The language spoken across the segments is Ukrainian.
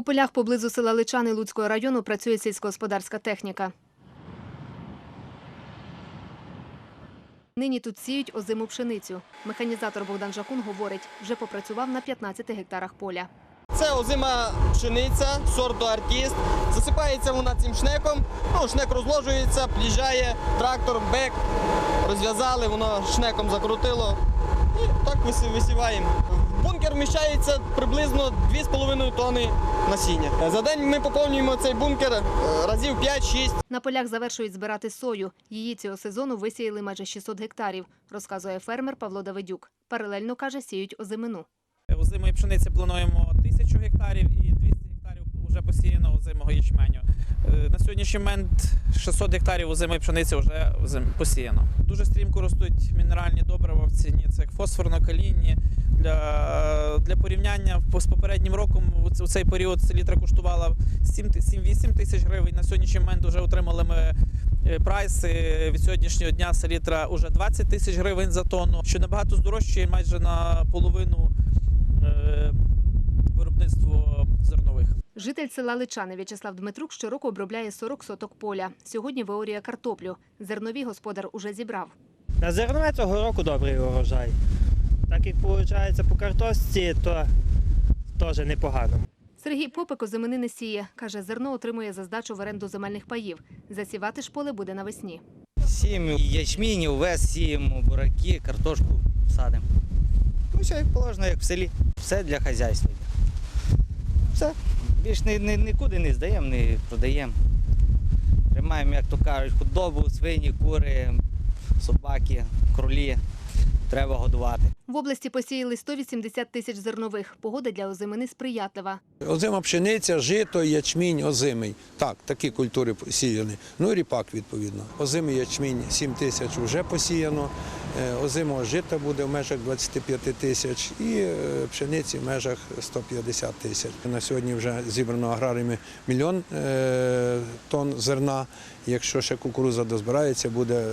У полях поблизу села Личани Луцького району працює сільськогосподарська техніка. Нині тут сіють озиму пшеницю. Механізатор Богдан Жакун говорить, вже попрацював на 15 гектарах поля. Це озима пшениця сорту артіст. Засипається вона цим шнеком. Ну, шнек розложується, пліжає, трактор, бек. Розв'язали, воно шнеком закрутило. Висіваємо. В бункер вміщається приблизно 2,5 тонни насіння. За день ми поповнюємо цей бункер е, разів 5-6. На полях завершують збирати сою. Її цього сезону висіяли майже 600 гектарів, розказує фермер Павло Давидюк. Паралельно каже, сіють озимину. Озимої пшениці плануємо 1000 гектарів і 200 гектарів вже посіяно озимого ячменю. Сьогоднішній момент 600 гектарів озимої пшениці вже посіяно. Дуже стрімко ростуть мінеральні добрива в ціні, це як фосфорно-калійні. Для, для порівняння з попереднім роком у цей період селітра коштувала 7-8 тисяч гривень. На сьогоднішній момент вже отримали ми е, прайс е, від сьогоднішнього дня селітра вже 20 тисяч гривень за тонну, що набагато здорожчує майже на половину е, виробництво зернових. Житель села Личани В'ячеслав Дмитрук щороку обробляє 40 соток поля. Сьогодні виорює картоплю. Зернові господар уже зібрав. На зернове цього року добрий урожай. Так як виходить по картошці, то теж непогано. Сергій Попик озимини не сіє. Каже, зерно отримує за здачу в оренду земельних паїв. Засівати ж поле буде навесні. Сіємо ячмінь, овес сіємо, бураки, картошку садимо. Ну, все як положено, як в селі. Все для хазяйства. Все. Більш ні, ні, нікуди не здаємо, не продаємо. Тримаємо, як то кажуть, худобу, свині, кури, собаки, кролі. Треба годувати. В області посіяли 180 тисяч зернових. Погода для озимини сприятлива. Озима пшениця, жито, ячмінь, озимий. Так, такі культури посіяні. Ну і ріпак, відповідно. Озимий ячмінь 7 тисяч вже посіяно. Е, Озимого жита буде в межах 25 тисяч і е, пшениці в межах 150 тисяч. На сьогодні вже зібрано аграріями мільйон е, тонн зерна. Якщо ще кукуруза дозбирається, буде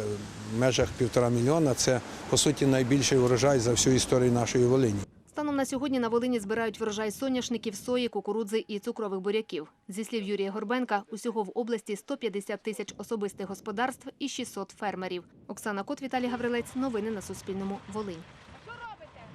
в межах півтора мільйона. Це, по суті, найбільший урожай за всю історію нашої Волині. Станом на сьогодні на Волині збирають врожай соняшників, сої, кукурудзи і цукрових буряків. Зі слів Юрія Горбенка, усього в області 150 тисяч особистих господарств і 600 фермерів. Оксана Кот, Віталій Гаврилець. Новини на Суспільному. Волинь.